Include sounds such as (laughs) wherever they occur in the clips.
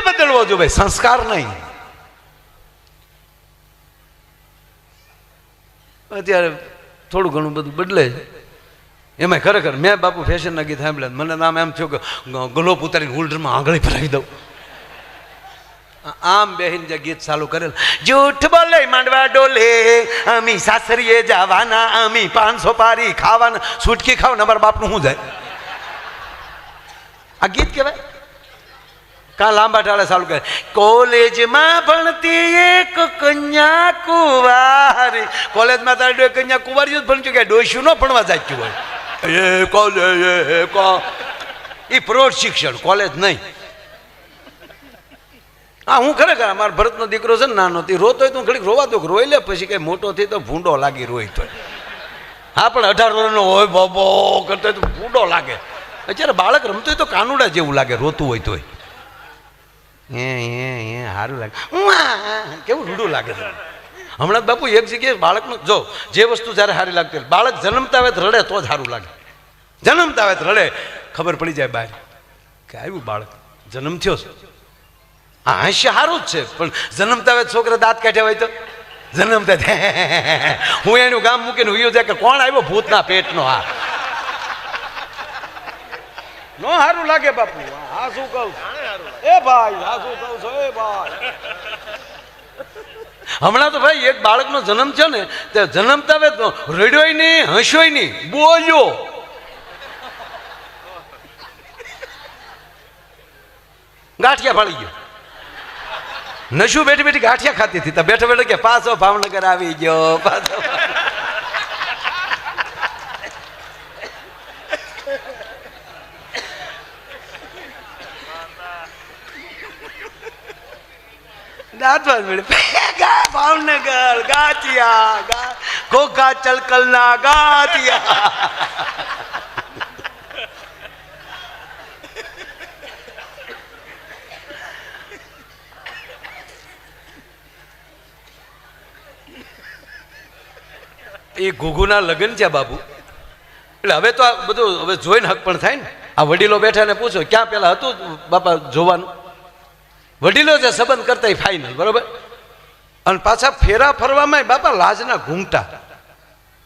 નહીં બદલવો જોઈએ, સંસ્કાર નહીં. અત્યારે થોડું ઘણું બધું બદલે છે. એમાં ખરેખર મેં બાપુ ફેશનના ગીત સાંભળ્યા મને નામ એમ થયું કે ગલો ઉતારીને હોલ્ડરમાં આંગળી ફરાવી દઉં. આમ બેહીન જે ગીત ચાલુ કરેલ. જૂઠ બોલે, માંડવા ડોલે, અમી સાસરીએ જવાના, અમી પાંચસો પારી ખાવાના. છૂટકી ખાવ ને અમારા બાપનું શું જાય? આ ગીત કહેવાય કા લાંબા ટાળે ચાલુ કરે? કોલેજમાં ભણતી એક કન્યા કુવારી. કોલેજમાં તારે કન્યા કુવારી જ ભણતું કે ડોસ્યું ન ભણવા જાચ્યું હોય? એ કોલેજ એ કો. એ પ્રૌઢ શિક્ષણ, કોલેજ નહીં. હા હું ખરેખર અમારા ભરતનો દીકરો છે ને નાનો, તે રોતો હોય તો ઘડીક રોવા દો રોઈ લે પછી કઈ મોટો થઈ તો ભૂંડો લાગી રોય તો હા, પણ અઢાર વર્ષનો હોય બાબો કરતો હોય તો ભૂંડો લાગે. અત્યારે બાળક રમતો હોય તો કાનુડા જેવું લાગે, રોતું હોય તોય. એ એ સારું લાગે. કેવું રૂડું લાગે છે. હમણાં બાપુ એક જગ્યાએ બાળકનું જો, જે વસ્તુ જ્યારે સારી લાગતી બાળક જન્મતા તો રડે તો જ સારું લાગે. જન્મતા હોય રડે. ખબર પડી જાય બહાર કે આવ્યું બાળક. જન્મ થયો છે. હા, હાસ્ય સારું જ છે, પણ જન્મતા હોય છોકરા દાંત કાઢ્યા હોય તો? જન્મતા (laughs) હું એનું ગામ મૂકીને હુયો જાય કે કોણ આવ્યો ભૂતના પેટનો આ? નો સારું લાગે બાપુ હા શું કહું? એ ભાઈ શું કહું છો, એ ભાઈ. હમણાં તો ભાઈ એક બાળકનો જન્મ છે ને, તે જન્મતા રડ્યોય નહીં હસ્યોય નહીં, બોલ્યો. ગાંઠિયા ફાળી ગયો. નશું બેઠી બેઠી ગાંઠિયા ખાતી હતી બેઠો બેઠો કે પાછો ભાવનગર આવી ગયો, પાછો દાંતવાદ મળે. ભાવનગર, ગાંઠિયા, ગા, ઘોઘા ચલકલના ગાંઠિયા. એ ઘુઘુના લગ્ન છે બાબુ. એટલે હવે તો આ બધું હવે જોઈને હક પણ થાય ને. આ વડીલો બેઠા ને પૂછો, ક્યાં પેલા હતું બાપા જોવાનું? વડીલો જે સંબંધ કરતા ફાઇનલ બરોબર? અને પાછા ફેરા ફરવામાં બાપા લાજના ઘૂંઘટા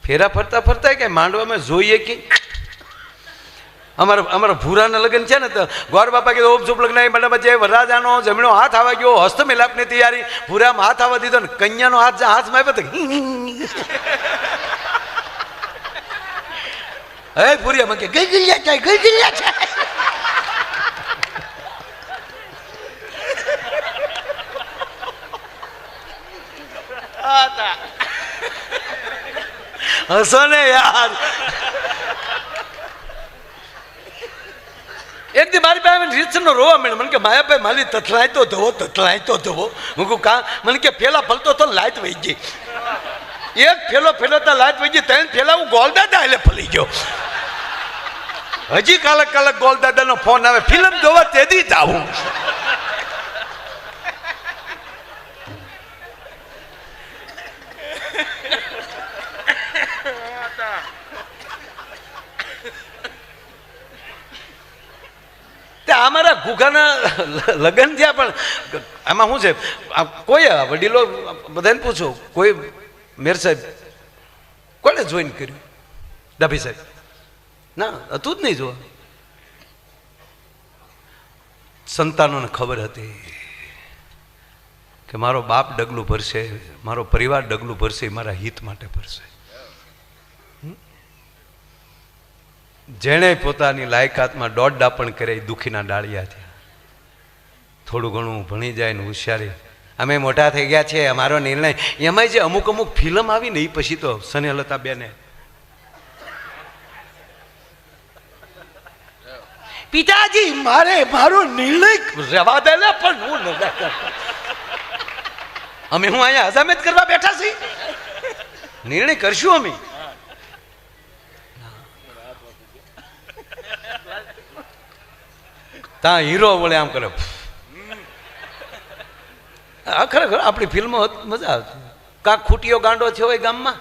ફેરા ફરતા ફરતા કે માંડવામાં જોઈએ કે? અમારા અમારા ભૂરાના લગ્ન છે ને તો ગોર બાપા કીધું, ઓપ ઝોપ લગ્ન. એ મંડપમાં જે વરરાજાનો જમણો હાથ આવવા ગયો હસ્ત મિલાપની તૈયારી. ભૂરામાં હાથ આવવા દીધો ને કન્યાનો હાથ જ્યાં હાથમાં આવ્યો તો હે ભૂરિયા, મને કે ગઈ ગઈ જાય ગઈ ગઈ જાય હસો ને યાર. એક દી મારી પાસે રીતનો રોવા મળ્યો. મને કે, માયાભાઈ, મારી તથલાય તો ધોવો, તથલાય તો ધોવો. હું કહું, કા મને કે પેલા ફલતો તો લાઈટ વહી ગઈ. એક ફેલો ફેલોતા લાઈટ વહી ગઈ, ત્રણ ફેલા હું ગોલદાદા એટલે ફલી ગયો. હજી કાલક કાલક ગોલદાદાનો ફોન આવે, ફિલ્મ જોવા તેદી જ આવું તે અમારા ઘુઘાના લગ્ન થયા, પણ આમાં શું છે? કોઈ વડીલો બધાને પૂછો, કોઈ મેર સાહેબ, કોને જોઈન કર્યું? ડાભી સાહેબ. ના, હતું જ નહીં જોવા. સંતાનોને ખબર હતી કે મારો બાપ ડગલું ભરશે, મારો પરિવાર ડગલું ભરશે મારા હિત માટે ભરશે. જેણે પોતાની લાયકાતમાં દોડડા પણ કરે દુઃખીના ડાળિયા થયા. થોડું ઘણું ભણી જાય ને હોશિયારી. અમે મોટા થઈ ગયા છે અમારો નિર્ણય. એમાંય જે અમુક અમુક ફિલ્મ આવી ને એ પછી તો સનેહલતા બેને. પિતાજી, મારે મારો નિર્ણય રવા દે ને, પણ હું નતા અમે હું અહીંયા હજામત કરવા બેઠા છીએ? નિર્ણય કરશું અમે. ત્યાં હીરો વળે આમ કરે. ખરેખર આપણી ફિલ્મો મજા આવતી. કાંક ખૂટીયો ગાંડો થયો હોય ગામમાં,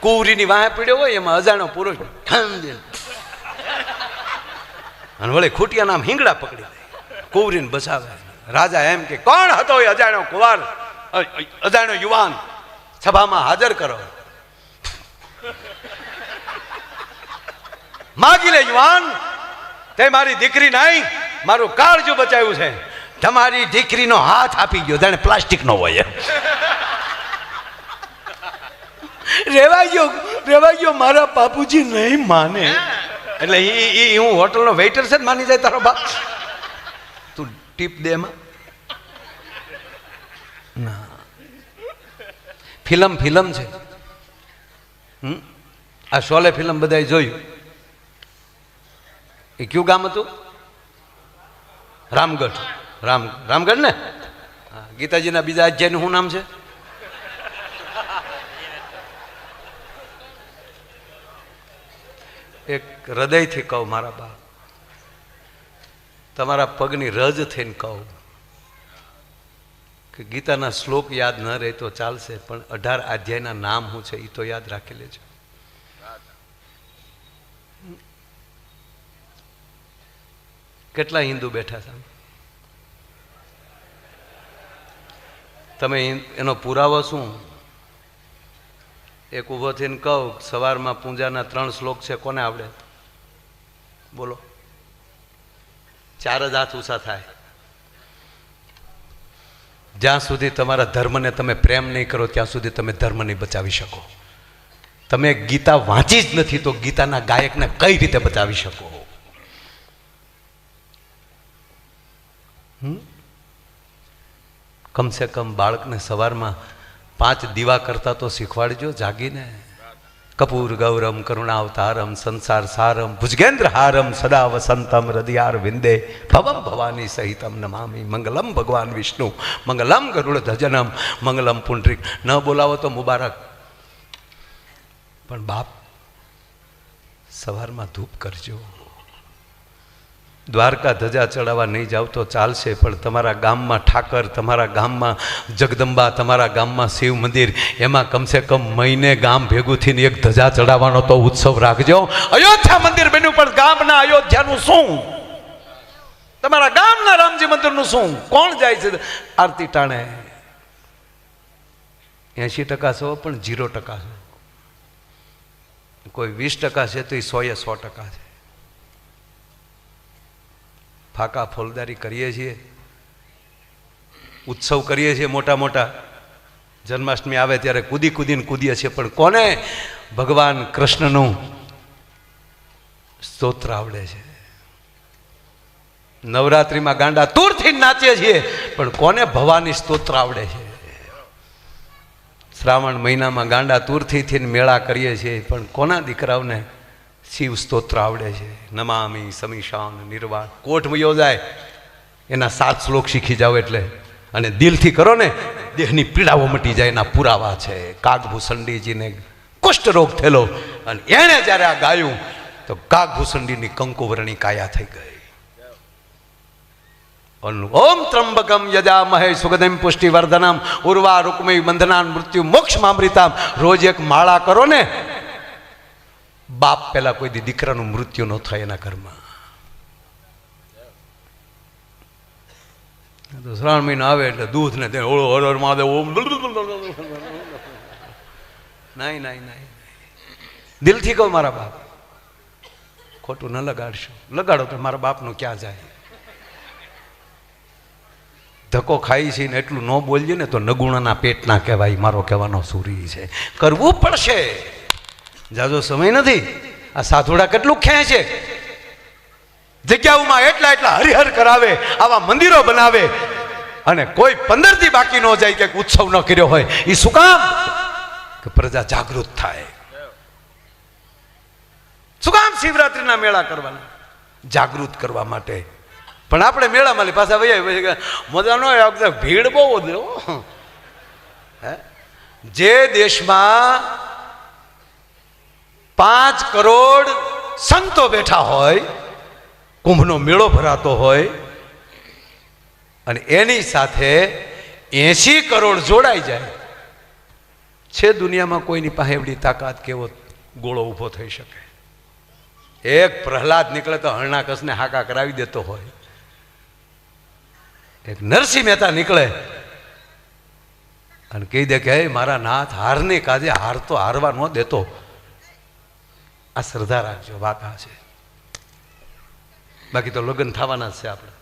કુવરીની વાહે પીડ્યો હોય એમાં અજાણો પુરુષ અને વળી ખૂટિયા નામ હિંગડા પકડી દે. કુવરીને બચાવે. રાજા એમ કે, કોણ હતો એ અજાણ્યો કુવાર? અ- અ- અજાણ્યો યુવાન? સભામાં હાજર કરો. માગી લે યુવાન. તે મારી દીકરી નહીં મારું કાળજું બચાવ્યું છે. તમારી દીકરીનો હાથ આપી ગયો જાણે પ્લાસ્ટિકનો હોય. રેવા ગયો રેવા ગયો મારા બાપુજી નહીં માને. એટલે એ એ હું હોટલનો વેઇટર છે માની જાય તારો બાપ. તું ટીપ દે એમાં. ના. ફિલ્મ ફિલ્મ છે? આ શોલે ફિલ્મ બધાએ જોયું. એ કયું ગામ હતું? રામગઢ. રામ, રામગઢ ને? ગીતાજીના બીજા અધ્યાયનું શું નામ છે? એક હૃદયથી કહું મારા બા તમારા પગની રજ થઈને કહું કે ગીતાના શ્લોક યાદ ન રહે તો ચાલશે, પણ અઢાર અધ્યાયના નામ શું છે એ તો યાદ રાખી લેજો. કેટલા હિન્દુ બેઠા છે? તમે એનો પુરાવો શું? એક ઊભો થઈને કહું સવારમાં પૂજાના ત્રણ શ્લોક છે, કોને આવડે? બોલો. ચાર જ હાથ ઊંચા થાય. જ્યાં સુધી તમારા ધર્મને તમે પ્રેમ નહીં કરો, ત્યાં સુધી તમે ધર્મ નહીં બચાવી શકો. તમે ગીતા વાંચી જ નથી, તો ગીતાના ગાયકને કઈ રીતે બચાવી શકો? કમસે કમ બાળકને સવારમાં પાંચ દીવા કરતા તો શીખવાડજો જાગીને. કપૂર, ગૌરમ, કરુણાવતારમ, સંસાર સારમ ભુજગેન્દ્ર હારમ સદા વસંતમ, હૃદયાર વિંદે, ભવમ ભવાની સહિતમ નમામી, મંગલમ ભગવાન વિષ્ણુ, મંગલમ ગરુડ ધજનમ, મંગલમ પુંડરીક. ન બોલાવો તો મુબારક. પણ બાપ, સવારમાં ધૂપ કરજો. દ્વારકા ધજા ચડાવવા નહીં જાવ તો ચાલશે, પણ તમારા ગામમાં ઠાકર, તમારા ગામમાં જગદંબા, તમારા ગામમાં શિવ મંદિર, એમાં કમસે કમ મહિને ગામ ભેગું થઈને એક ધજા ચડાવવાનો તો ઉત્સવ રાખજો. અયોધ્યા મંદિર બન્યું, પણ ગામના અયોધ્યાનું શું? તમારા ગામના રામજી મંદિરનું શું? કોણ જાય છે? આરતી ટાણે. એંશી ટકા છો પણ જીરો ટકા છો કોઈ વીસ ટકા છે તો એ સોએ સો ટકા છે. ફાકા ફોલદારી કરીએ છીએ, ઉત્સવ કરીએ છીએ મોટા મોટા. જન્માષ્ટમી આવે ત્યારે કૂદી કૂદીને કૂદીએ છીએ, પણ કોને? ભગવાન કૃષ્ણનું સ્તોત્ર આવડે છે. નવરાત્રિમાં ગાંડા તૂરથી નાચીએ છીએ, પણ કોને ભવાની સ્તોત્ર આવડે છે? શ્રાવણ મહિનામાં ગાંડા તૂરથી મેળા કરીએ છીએ, પણ કોના દીકરાઓને શિવ સ્તોત્ર આવડે છે. નમામી, સમીશાન, નિર્વાણ. કોઠ યોજાય એના સાત શ્લોક શીખી જાઓ એટલે. અને દિલથી કરો ને, દેહની પીડાઓ મટી જાય, એના પુરાવા છે. કાગભૂષણડીજીને કુષ્ઠરોગ થયેલો. અને એણે જ્યારે આ ગાયું, તો કાગભૂષણડીની કંકુવરણી કાયા થઈ ગઈ. ઓમ ત્રંબકમ યજામહે પુષ્ટિ પુષ્ટિવર્ધનમ. ઉર્વા રૂકમય બંધનાન મૃત્યુ મોક્ષ મામૃતામ. રોજ એક માળા કરો ને બાપ પેલા કોઈ દીકરાનું મૃત્યુ ન થાય એના ઘરમાં. તો શ્રાવણ મહિનો આવે એટલે દૂધ ને તે ઓળો, હર હર મહાદેવ, ઓમ નહીં નહીં નહીં દિલથી કહો મારા બાપ, ખોટું ન લગાડશો. લગાડો તો મારા બાપનું ક્યાં જાય? ધક્કો ખાઈ છે ને એટલું ન બોલજે ને તો નગુણાના પેટના કહેવાય, મારો કહેવાનો સુરી છે. કરવું પડશે. જાજો સમય નથી. આ સાધુડા કેટલું ખેંચે જગ્યાઓમાં એટલા એટલા હરિહર કરાવે, આવા મંદિરો બનાવે. અને કોઈ પંદરથી બાકી ન જાય કે ઉત્સવ ન કર્યો હોય. એ શું કામ? કે પ્રજા જાગૃત થાય. શું કામ શિવરાત્રિના મેળા કરવાના? જાગૃત કરવા માટે. પણ આપણે મેળામાં પાછા વૈયા મજા ન ભીડ બહુ. હે? જે દેશમાં પાંચ કરોડ સંતો બેઠા હોય, કુંભનો મેળો ભરાતો હોય, અને એની સાથે એસી કરોડ જોડાઈ જાય. છે દુનિયામાં કોઈની પાસે એવડી તાકાત કેવો ગોળો ઊભો થઈ શકે? એક પ્રહલાદ નીકળે તો હરણાકસને હાકા કરાવી દેતો હોય. એક નરસિંહ મહેતા નીકળે અને કહી દે કે મારા નાથ, હારને કાજે હાર તો હારવા ન દેતો. આ શ્રદ્ધા રાખજો, વાત આ છે. બાકી તો લગ્ન થવાના જ છે આપણે.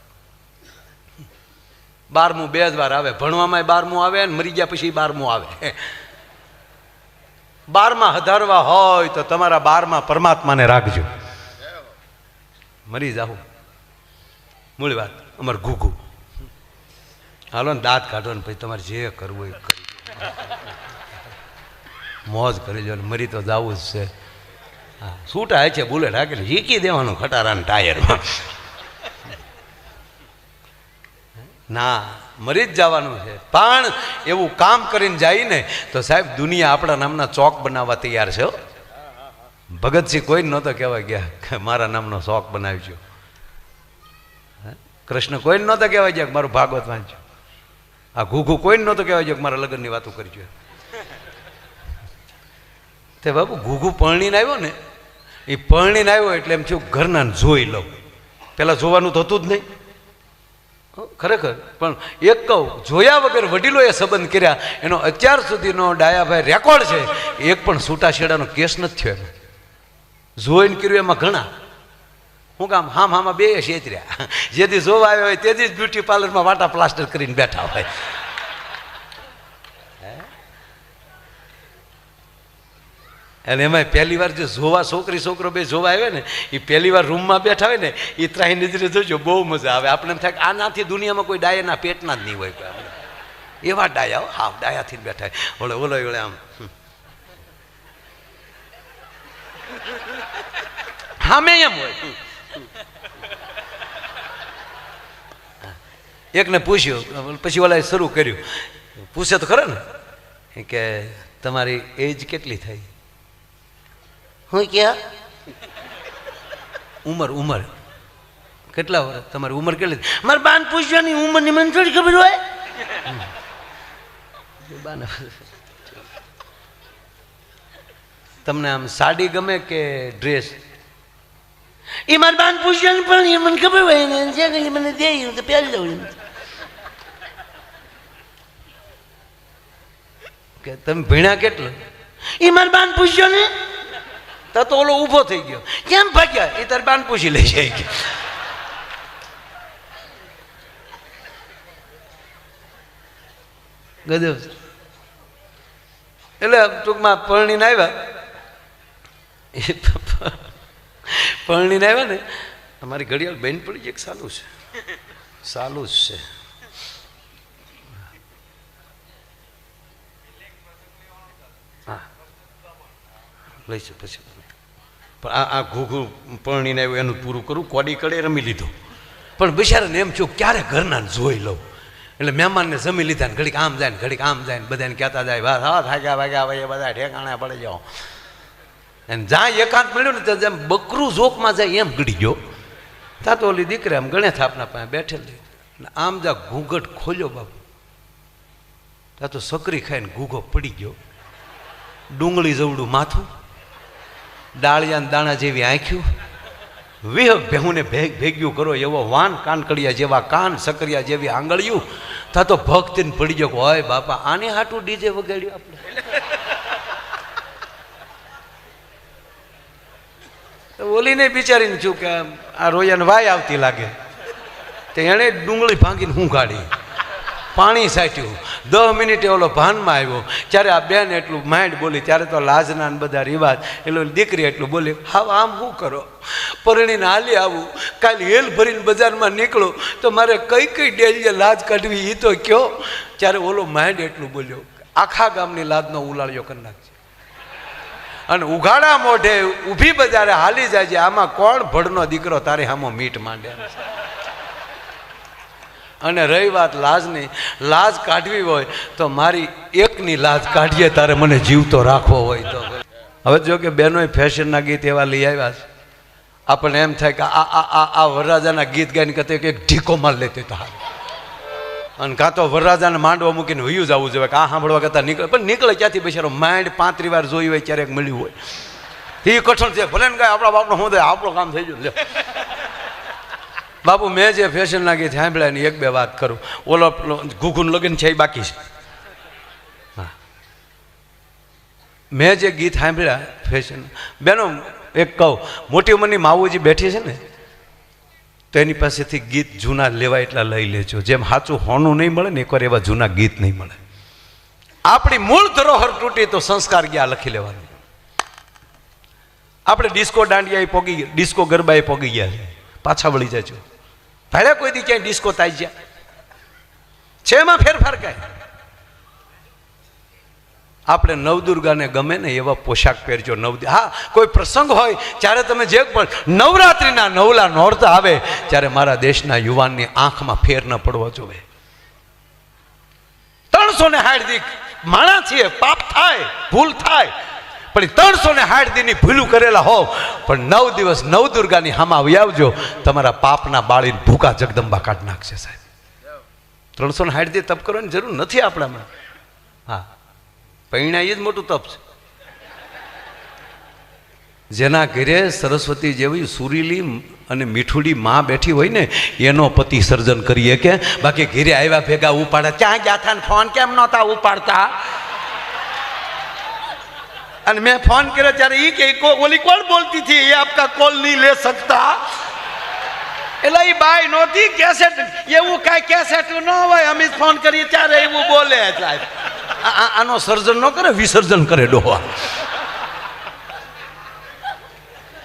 બારમું બે જ વાર આવે. ભણવામાં બારમું આવે ને મરી ગયા પછી બારમું આવે. બારમાં હધારવા હોય તો તમારા બારમાં પરમાત્માને રાખજો. મરી જાઉં મૂળ વાત, અમાર ઘૂઘું. હાલો ને દાંત કાઢો ને પછી તમારે જે કરવું એ કરી મોજ કરી લો ને મરી તો જવું જ છે. હા છૂટા છે, બુલેટ હાકેલ. ઝીકી દેવાનું ખટારાના ટાયરમાં. ના, મરી જ જવાનું છે. પણ એવું કામ કરીને જાય ને તો સાહેબ દુનિયા આપણા નામના ચોક બનાવવા તૈયાર છે હો. ભગતસિંહ કોઈ નહોતો કહેવા ગયા કે મારા નામનો શોખ બનાવજો. કૃષ્ણ કોઈ નહોતો કહેવા ગયા મારું ભાગવત વાંચ્યું આ ઘૂઘુ કોઈ નહોતો કહેવા ગયો મારા લગ્નની વાતો કરજો. તે બાબુ ઘૂઘુ પરણીને આવ્યો ને એ પરણીને આવ્યો એટલે એમ થયું, ઘરના જોઈ લઉં. પહેલાં જોવાનું થતું જ નહીં. ખરેખર. પણ એક કહું, જોયા વગર વડીલોએ સંબંધ કર્યા, એનો અત્યાર સુધીનો ડાયાભાઈ રેકોર્ડ છે, એક પણ છૂટાછેડાનો કેસ નથી થયો એમાં. જોઈને કર્યું એમાં ઘણા. હું કામ હામ હામાં બે છેતર્યા જેથી જોવા આવ્યો હોય તેથી જ બ્યુટી પાર્લરમાં વાટા પ્લાસ્ટર કરીને બેઠા હોય. અને એમાં પહેલી વાર જે જોવા છોકરી છોકરો બે જોવા આવે ને એ પહેલી વાર રૂમમાં બેઠા હોય ને એ ત્રાહી નજરે જોજો બહુ મજા આવે. આપણે એમ થાય કે આનાથી દુનિયામાં કોઈ ડાયાના પેટના જ નહીં હોય એવા ડાયા હો, ડાયાથી જ બેઠા હોય. ઓલો ઓળે આમ. હમ. એમ હોય. એકને પૂછ્યું પછી ઓલાએ શરૂ કર્યું. પૂછે તો ખરો ને કે તમારી એજ કેટલી થઈ? હું ક્યાં ઉંમર ઉંમર. કેટલા વર્ષ? તમારી ઉંમર કેટલી મારે બાન પૂછવાની ઉંમરની મને થોડી ખબર હોય? બાને તમને આમ સાડી ગમે કે ડ્રેસ એ મારે બાન પૂછવાની પણ એ મને ખબર હોય ને. જે કંઈ મને દે હું તો પહેરી લઉં કે તમે ભીણા કેટલું? એ મારે બાન પૂછ્યો ને? તો તો ઓલો ઊભો થઈ ગયો. કેમ ભાગ્યા? એ તારી બાન પૂછી લે છે. કે ગજબ એટલે ટૂંકમાં પરણીને આવ્યા. એ પરણીને આવ્યા ને, અમારી ઘડિયાળ બેન પડી એક સાલું છે? સાલું જ છે. હા. લઈશું, પછી. પણ આ આ ઘૂઘું પરણીને આવ્યું એનું પૂરું કરું, કોડી કડે રમી લીધું. પણ બિચારાને એમ છું ક્યારે ઘરના જોઈ લઉં? એટલે મહેમાનને જમી લીધા ને ઘડીક આમ જાય ને ઘડીક આમ જાય ને બધાને કહેતા જાય બસ હા, થાક્યા, વાગ્યા ભાઈ બધા ઠેકાણે પડી જાઓ. અને જ્યાં એકાંત મળ્યું ને તો જેમ બકરું જોકમાં જાય એમ ગળી ગયો. ત્યાં તો ઓલી દીકરી આમ ગણે થાપના પાસે બેઠેલી અને આમ જા ઘૂંઘટ ખોલ્યો બાબુ ત્યાં તો સકરી ખાઈને ઘૂઘો પડી ગયો. ડુંગળી જવડું માથું ડાળિયાના દાણા જેવી આંખ્યું. વિહ ભેહુને ભેગ ભેગ્યું કરો એવો વાન કાનકડિયા જેવા કાન સકરિયા જેવી આંગળીયું. તા તો ભક્તિને પડી ગયો હોય બાપા, આને હાટું ડીજે વગાડ્યું આપણે? ઓલીને બિચારીને છું કે આ રોયાને વાય આવતી લાગે. તો એણે ડુંગળી ભાંગીને હું કાઢી પાણી સાટ્યું દસ મિનિટે ઓલો ભાનમાં આવ્યો. ત્યારે આ બેન એટલું માઇન્ડ બોલી, ત્યારે તો લાજના ને બધા રિવાજ. એટલે દીકરી એટલું બોલી હા આમ શું કરો? પરણીને હાલી આવું. કાલે હેલ ભરીને બજારમાં નીકળો. તો મારે કઈ કઈ ડેલીએ લાજ કાઢવી એ તો કયો. ત્યારે ઓલો માઇન્ડ એટલું બોલ્યો, આખા ગામની લાજનો ઉલાળ્યો કરી નાખજે. અને ઉઘાડા મોઢે ઊભી બજારે હાલી જાય છે આમાં કોણ ભડનો દીકરો તારે હામો મીટ માંડે? અને રહી વાત લાજની, લાજ કાઢવી હોય તો મારી એકની લાજ કાઢીએ, તારે મને જીવતો રાખવો હોય તો. હવે જો કે બહેનોએ ફેશનના ગીત એવા લઈ આવ્યા છે. આપણને એમ થાય કે આ આ આ આ વરરાજાના ગીત ગાઈને કહેते કે એક ઢીકો માર લેતી તાર અને કાં તો વરરાજાને માંડવા મૂકીને વયું જવું જોઈએ, કે આ સાંભળવા કરતાં નીકળે. પણ નીકળે ક્યાંથી? બેસારો માઇન્ડ પાંત્રી વાર જોયું હોય ક્યારેક મળ્યું હોય. એ કઠણ છે. ભલે ને કાંઈ આપણા બાપનો હું થાય, આપણું કામ થઈ ગયું. બાપુ, મેં જે ફેશનના ગીત સાંભળ્યા ને એક બે વાત કરું. ઓલો ઘૂઘુન લગન છે, એ બાકી છે. હા. મેં જે ગીત સાંભળ્યા ફેશન બેનો, એક કહું, મોટી ઉંમરની માવુજી બેઠી છે ને, તો એની પાસેથી ગીત જૂના લેવા એટલા લઈ લેજો. જેમ સાચું હોનું નહીં મળે ને એકવાર એવા જૂના ગીત નહીં મળે. આપણી મૂળ ધરોહર તૂટી તો સંસ્કાર ગયા લખી લેવાનું? આપણે ડિસ્કો દાંડિયા પોગી ડિસ્કો ગરબાએ પોગી ગયા પાછા વળી જજો. ભાડે કોઈ દી ક્યાંય ડિસ્કો થાય છે છે એમાં ફેરફાર કાંઈ આપણે નવદુર્ગાને ગમે ને એવા પોશાક પહેરજો, નવ હા, કોઈ પ્રસંગ હોય ત્યારે તમે જે પણ નવરાત્રિના નવલા નોરતા આવે, ત્યારે મારા દેશના યુવાનની આંખમાં ફેર ન પડવો જોવે ત્રણસો ને હાર્દિક, માણા છીએ, પાપ થાય, ભૂલ થાય પણ ત્રણસો ને હાઠ દીની ભૂલું કરેલા હોવ. પણ નવ દિવસ નવ દુર્ગાની હામાં આવી આવજો. તમારા પાપના બાળીને ભૂકા જગદંબા કાઢ નાખશે સાહેબ. ત્રણસો ને હાઠ દી તપ કરવાની જરૂર નથી આપણામાં. હા. પૈણા એ જ મોટું તપ છે. જેના ઘરે સરસ્વતી જેવી સુરીલી અને મીઠુડી માં બેઠી હોય ને, એનો પતિ સર્જન કરીએ કે, બાકી ઘેરે આવ્યા ભેગા ઉપાડે. ક્યાં ગયા હતા ફોન કેમ નહોતા ઉપાડતા? અને મેં ફોન કર્યો ત્યારે એ કે ઓલી કોણ બોલતી હતી? એ આપકા કોલ નહીં લે શકતા. એટલે એ બાઈ નહોતી કેસેટ એવું કાંઈ કેસેટ ન હોય, અમે ફોન કરીએ, ત્યારે એવું બોલે સાહેબ. આનો સર્જન ન કરે, વિસર્જન કરે ડોહા.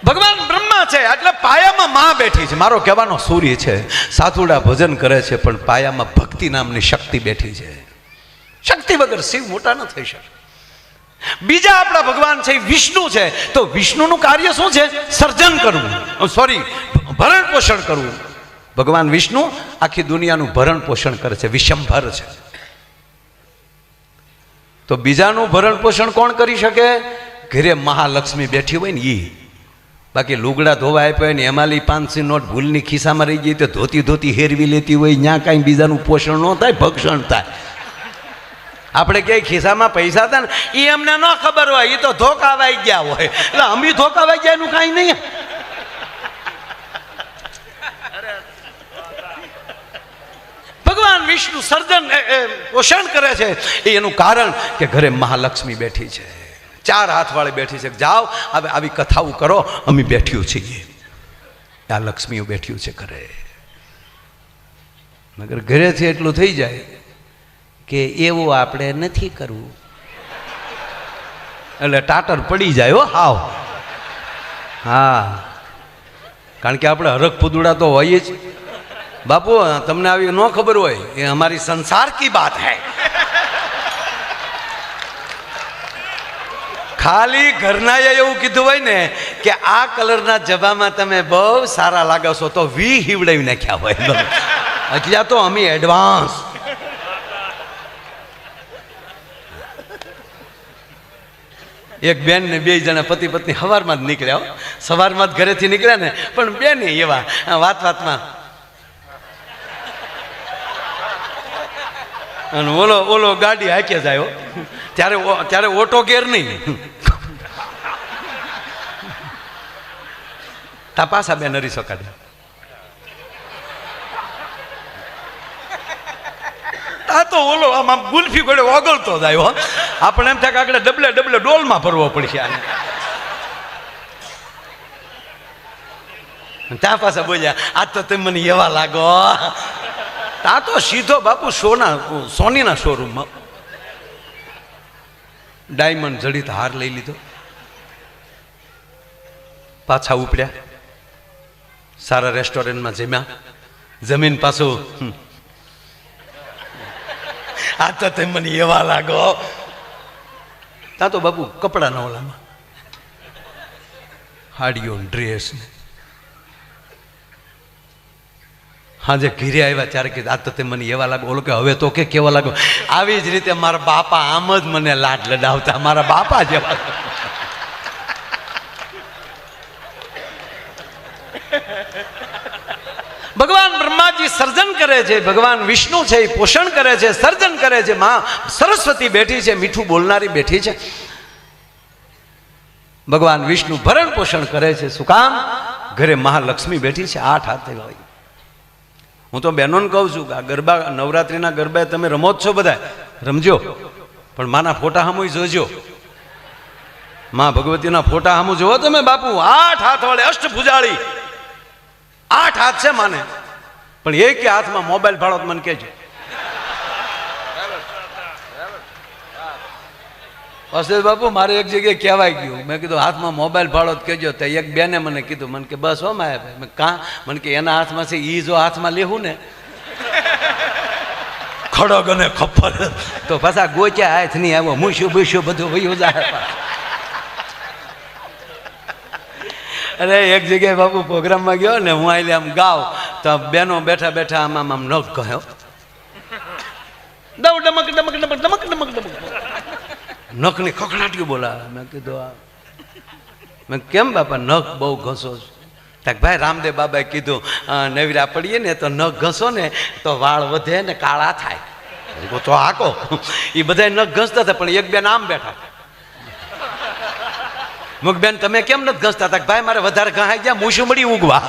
ભગવાન બ્રહ્મા છે, એટલે પાયામાં માં બેઠી છે. મારો કહેવાનો સૂર્ય છે, સાધુડા ભજન કરે છે, પણ પાયામાં ભક્તિ નામની શક્તિ બેઠી છે. શક્તિ વગર શિવ મોટા ન થઈ શકે. બીજા આપણા ભગવાન છે વિષ્ણુ છે. તો વિષ્ણુનું કાર્ય શું છે? સર્જન કરવું. સોરી ભરણ પોષણ કરવું. ભગવાન વિષ્ણુ આખી દુનિયાનું ભરણ પોષણ કરે છે, વિષમભર છે. તો બીજાનું ભરણ પોષણ કોણ કરી શકે? ઘરે મહાલક્ષ્મી બેઠી હોય ને ઈ. બાકી લુગડા ધોવા આપ્યા હોય ને એમાંલી પાંચસી નોટ ભૂલની ખિસ્સામાં રહી ગઈ તો ધોતી ધોતી હેરવી લેતી હોય ત્યાં કાંઈ બીજાનું પોષણ ન થાય, ભક્ષણ થાય. આપણે ક્યાંય ખિસ્સામાં પૈસા હતા ને એ અમને ન ખબર હોય એ તો ધોકાવાઈ ગયા હોય. એટલે અમે ધોકાવાઈ ગયા એનું કાંઈ નહીં. ભગવાન વિષ્ણુ સર્જન પોષણ કરે છે. એ એનું કારણ કે ઘરે મહાલક્ષ્મી બેઠી છે. ચાર હાથવાળી બેઠી છે. જાઓ, હવે આવી કથાઓ કરો. અમે બેઠ્યું છીએ. આ લક્ષ્મીઓ બેઠ્યું છે ઘરે. મગર ઘરેથી એટલું થઈ જાય. કે એવું આપણે નથી કરવું. એટલે ટાટર પડી જાય હો, હાવ. હા. કારણ કે આપણે હરખ પુદુડા તો હોઈએ જ. બાપુ તમને આવી ન ખબર હોય, એ અમારી સંસાર કી બાત હૈ. ખાલી ઘરનાએ એવું કીધું હોય ને કે આ કલરના જબામાં તમે બહુ સારા લાગો છો, તો વી હિવડાવી નાખ્યા હોય. એટલે તો અમે એડવાન્સ એક બેન ને બે જણા પતિ પત્ની સવારમાં જ નીકળ્યા સવારમાં જ ઘરેથી નીકળ્યા ને, પણ બે ને એવા. વાત વાતમાં. અને ઓલો ઓલો ગાડી હાકે જાય ત્યારે ત્યારે ઓટો ગેર નહીં. તા પાછા બે નરી સકાડે આ તો ઓલો આમ ગુલ્ફી ગોળે ઓગળતો જાય આપણે એમ થાય કે આગળ ડબલે ડબલે ડોલમાં ભરવો પડશે આને. ત્યાં પાછા બોલ્યા, આ તો તમે મને એવા લાગો. આ તો સીધો બાપુ સોના, સોનીના શોરૂમમાં ડાયમંડ જડિત હાર લઈ લીધો. પાછા ઉપડ્યા. સારા રેસ્ટોરન્ટમાં જમ્યા. જમીન પાછું. આ તો તમે મને એવા લાગો. ત્યાં તો બાપુ કપડાના ઓલામાં. હાડીઓ ડ્રેસ ને. હાજે ઘીરે આવ્યા ત્યારે કે આ તો તે મને એવા લાગો. ઓલો કે હવે તો કે કેવા લાગો? આવી જ રીતે મારા બાપા આમ જ મને લાડ લડાવતા. મારા બાપા જેવા ભગવાન બ્રહ્માજી સર્જન કરે છે, ભગવાન વિષ્ણુ છે, એ પોષણ કરે છે, સર્જન કરે છે, માં સરસ્વતી બેઠી છે, મીઠું બોલનારી બેઠી છે. ભગવાન વિષ્ણુ ભરણ પોષણ કરે છે, શું ઘરે મહાલક્ષ્મી બેઠી છે, આઠ હાથે હોય હું તો બહેનોને કહું છું કે આ ગરબા, નવરાત્રિના ગરબા તમે રમો જ છો બધા. રમજો. પણ માના ફોટા સામુ જોજો. માં ભગવતીના ફોટા સામુ જોવો તમે બાપુ. આઠ હાથ વાળે અષ્ટ ભુજાળી આઠ હાથ છે માને. પણ એ કે હાથમાં મોબાઈલ ભાડો તો મને કહેજો. અસેદ બાપુ મારે એક જગ્યાએ કહેવાય ગયું. મેં કીધું હાથમાં મોબાઈલ ભાડો તો કહેજો. તો એક બેને મને કીધું મને કે બસ હો માયા ભાઈ. મેં કાં? મને કે એના હાથમાં છે એ જો હાથમાં લેવું ને. ખડગ અને ખપ્પર. તો પાછા ગોચ્યા હાથ નહીં આવ્યો. મૂસ્યું બૂસ્યું બધું વયું જાય અરે એક જગ્યાએ બાપુ પ્રોગ્રામમાં ગયો ને હું આઈને આમ ગાવ. તો બેનો બેઠા બેઠા આમ આમ નખ કહ્યો. દવ ડમક ડમક ડમક ડમક ડમક ડમક. નખની ખખડાટીઓ બોલાવે. મેં કીધું આ મેં કેમ બાપા નખ બહુ ઘસો છો? ભાઈ રામદેવ બાબાએ કીધું નવરા પડીએ ને તો નખ ઘસો ને તો વાળ વધે ને કાળા થાય. તો આકો. એ બધા નખ ઘસતા હતા પણ એક બેન આમ બેઠા. મુખ બેન તમે કેમ નથી ઘસતા? હતા ભાઈ મારે વધારે ઘાઈ ગયા મૂછું મળી ઉગવા.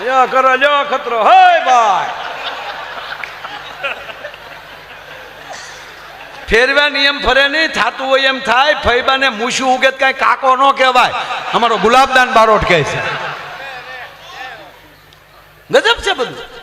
લ્યો કરો લ્યો ખતરો. હોય ભાઈ. ફેરવા નિયમ ફરે નહીં, થાતું હોય એમ થાય, ફૈબાને મૂછું ઉગે કાંઈ કાકો ન કહેવાય. અમારો ગુલાબદાન બારોટ કહે છે. ગજબ છે બધું.